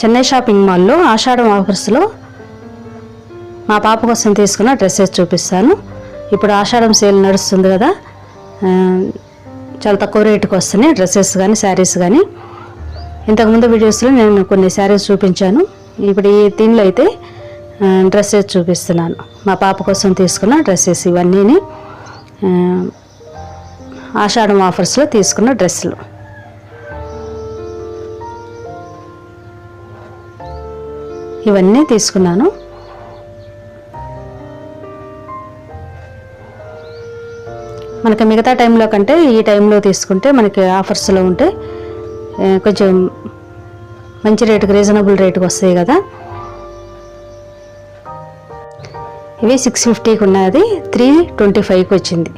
Chennai shopping మాల్లో ఆషాఢం ఆఫర్స్లో మా పాప కోసం తీసుకున్న డ్రెస్సెస్ చూపిస్తాను. ఇప్పుడు ఆషాఢం సేల్ నడుస్తుంది కదా చాలా తక్కువ రేటుకి వస్తున్నాయి డ్రెస్సెస్ కానీ శారీస్ కానీ ఇంతకుముందు వీడియోస్లో నేను కొన్ని శారీస్ చూపించాను. ఇప్పుడు ఈ దీనిలో అయితే డ్రెస్సెస్ చూపిస్తున్నాను. మా పాప కోసం తీసుకున్న డ్రెస్సెస్ ఇవన్నీని ఆషాఢం ఆఫర్స్లో తీసుకున్న డ్రెస్సులు. ఇవన్నీ తీసుకున్నాను. మనకి మిగతా టైంలో కంటే ఈ టైంలో తీసుకుంటే మనకి ఆఫర్స్లో ఉంటే కొంచెం మంచి రేటుకి రీజనబుల్ రేటుకి వస్తాయి కదా. ఇవి సిక్స్ ఫిఫ్టీకి ఉన్నది త్రీ ట్వంటీ ఫైవ్కి వచ్చింది.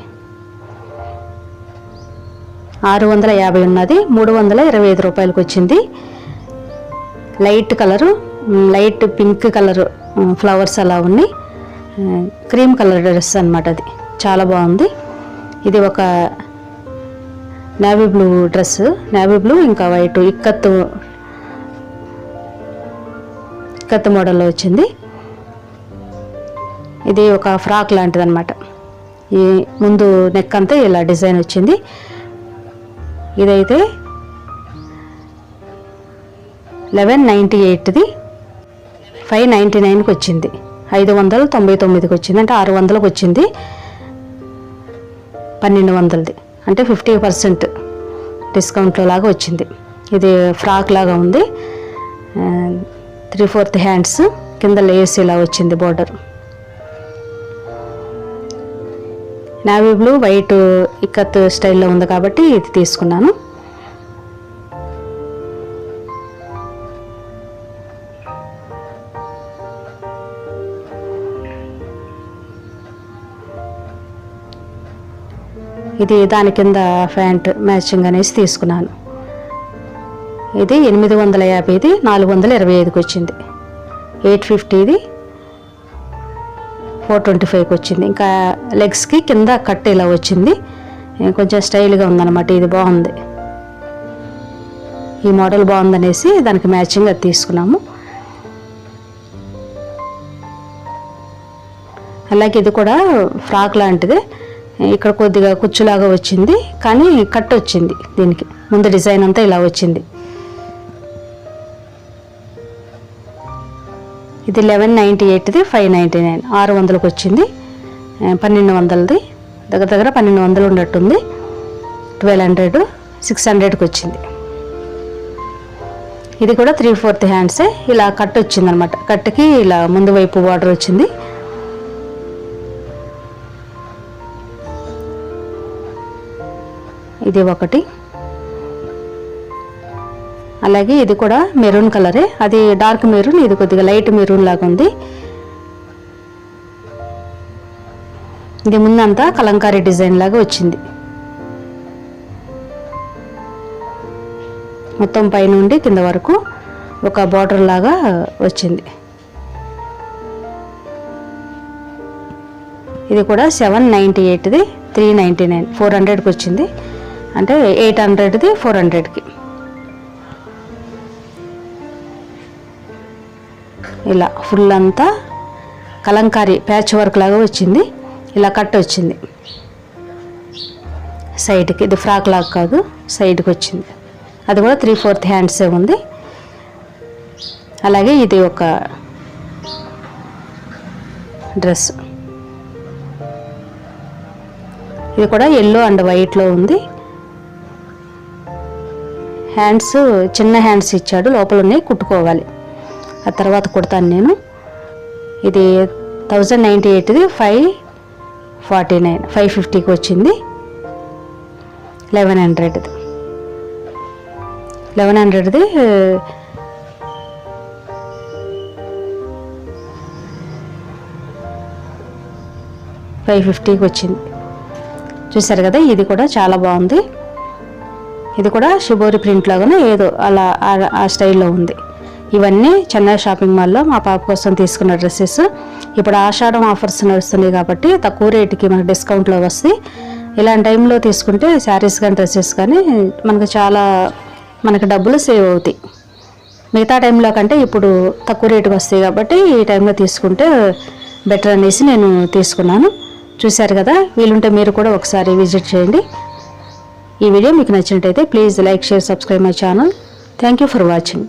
ఆరు వందల యాభై ఉన్నది మూడు వందల ఇరవై ఐదు రూపాయలకి వచ్చింది. Light colour light pink colour flowers అలా ఉన్నాయి. క్రీమ్ కలర్ డ్రెస్ అనమాట అది. చాలా బాగుంది. ఇది ఒక navy blue dress. Navy blue ఇంకా వైట్. ఇక్కత్తు ఇక్కత్తు మోడల్లో వచ్చింది. ఇది ఒక ఫ్రాక్ లాంటిది అనమాట ఈ ముందు నెక్ అంతా ఇలా డిజైన్ వచ్చింది. ఇదైతే లెవెన్ నైంటీ ఎయిట్ది. ఫైవ్ నైంటీ నైన్కి వచ్చింది ఐదు వందల తొంభై తొమ్మిదికి వచ్చింది. అంటే ఆరు వందలకు వచ్చింది పన్నెండు వందలది. అంటే ఫిఫ్టీ పర్సెంట్ డిస్కౌంట్లో లాగా వచ్చింది. ఇది ఫ్రాక్ లాగా ఉంది. త్రీ ఫోర్త్ హ్యాండ్స్ కింద లేస్ ఇలా వచ్చింది border. Navy blue white ikat స్టైల్లో ఉంది కాబట్టి ఇది తీసుకున్నాను. ఇది దాని కింద ప్యాంట్ మ్యాచింగ్ అనేసి తీసుకున్నాను. ఇది ఎనిమిది వందల యాభైది నాలుగు వందల ఇరవై ఐదుకి వచ్చింది. ఎయిట్ ఫిఫ్టీది ఫోర్ ట్వంటీ ఫైవ్కి వచ్చింది. ఇంకా లెగ్స్కి కింద కట్ ఇలా వచ్చింది. కొంచెం స్టైల్గా ఉందన్నమాట ఇది బాగుంది. ఈ మోడల్ బాగుందనేసి దానికి మ్యాచింగ్ అది తీసుకున్నాము. అలాగే ఇది కూడా ఫ్రాక్ లాంటిది. ఇక్కడ కొద్దిగా కుచ్చులాగా వచ్చింది కానీ కట్ వచ్చింది దీనికి. ముందు డిజైన్ అంతా ఇలా వచ్చింది. ఇది లెవెన్ నైంటీ ఎయిట్ది ఫైవ్ నైంటీ నైన్. ఆరు వందలకు వచ్చింది. పన్నెండు వందలది. దగ్గర దగ్గర పన్నెండు వందలు ఉన్నట్టుంది. ట్వెల్వ్ హండ్రెడ్ సిక్స్ హండ్రెడ్కి వచ్చింది. ఇది కూడా త్రీ ఫోర్త్ హ్యాండ్సే. ఇలా కట్ వచ్చింది అనమాట కట్కి ఇలా ముందు వైపు బార్డర్ వచ్చింది. ఇది ఒకటి. అలాగే ఇది కూడా మెరూన్ కలరే. అది డార్క్ మెరూన్ ఇది కొద్దిగా లైట్ మెరూన్ లాగా ఉంది. ఇది ముందంతా కలంకారీ డిజైన్ లాగా వచ్చింది. మొత్తం పైనుండి కింద వరకు ఒక బార్డర్ లాగా వచ్చింది. ఇది కూడా సెవెన్ నైంటీ ఎయిట్ది త్రీ నైంటీ నైన్ ఫోర్ హండ్రెడ్కి వచ్చింది. అంటే ఎయిట్ హండ్రెడ్ది ఫోర్ హండ్రెడ్కి. ఇలా ఫుల్ అంతా కలంకారీ ప్యాచ్ వర్క్ లాగా వచ్చింది. ఇలా కట్ వచ్చింది. సైడ్కి ఇది ఫ్రాక్ లాగా కాదు సైడ్కి వచ్చింది. అది కూడా త్రీ ఫోర్త్ హ్యాండ్సే ఉంది. అలాగే ఇది ఒక డ్రెస్. ఇది కూడా ఎల్లో అండ్ వైట్లో ఉంది. హ్యాండ్స్ చిన్న హ్యాండ్స్ ఇచ్చాడు. లోపల ఉన్నాయి కుట్టుకోవాలి. ఆ తర్వాత కుడతాను నేను. ఇది థౌజండ్ నైంటీ ఎయిట్ది ఫైవ్ ఫార్టీ నైన్ ఫైవ్ ఫిఫ్టీకి వచ్చింది. లెవెన్ హండ్రెడ్ది. లెవెన్ హండ్రెడ్ది ఫైవ్ ఫిఫ్టీకి వచ్చింది. చూసారు కదా ఇది కూడా చాలా బాగుంది. ఇది కూడా షిబోరి ప్రింట్ లాగానే ఏదో అలా ఆ- ఆ స్టైల్లో ఉంది. ఇవన్నీ చెన్నై షాపింగ్ మాల్లో మా పాప కోసం తీసుకున్న డ్రెస్సెస్. ఇప్పుడు ఆషాఢం ఆఫర్స్ నడుస్తున్నాయి కాబట్టి తక్కువ రేటుకి మనకు డిస్కౌంట్లో వస్తాయి. ఇలాంటి టైంలో తీసుకుంటే శారీస్ కానీ డ్రెస్సెస్ కానీ మనకు చాలా మనకి డబ్బులు సేవ్ అవుతాయి. మిగతా టైంలో కంటే ఇప్పుడు తక్కువ రేటుకి వస్తాయి కాబట్టి ఈ టైంలో తీసుకుంటే బెటర్ అనేసి నేను తీసుకున్నాను. చూశారు కదా వీలుంటే మీరు కూడా ఒకసారి విజిట్ చేయండి. ఈ వీడియో మీకు నచ్చినట్టయితే please like share subscribe my channel thank you for watching